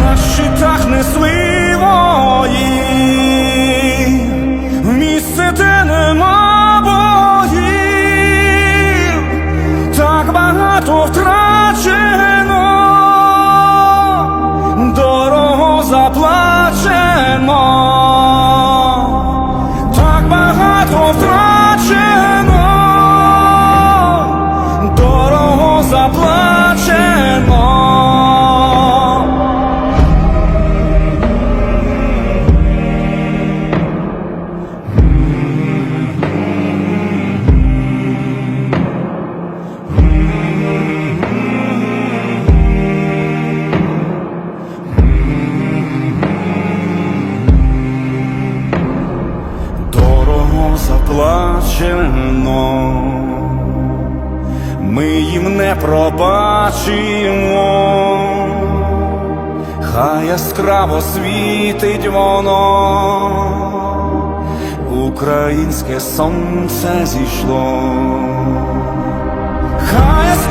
на щитах несли вої, в місце, де нема богів, так багато втрачено, дорого заплачено, заплачено, ми їм не пробачимо, хай яскраво світить воно, українське сонце зійшло,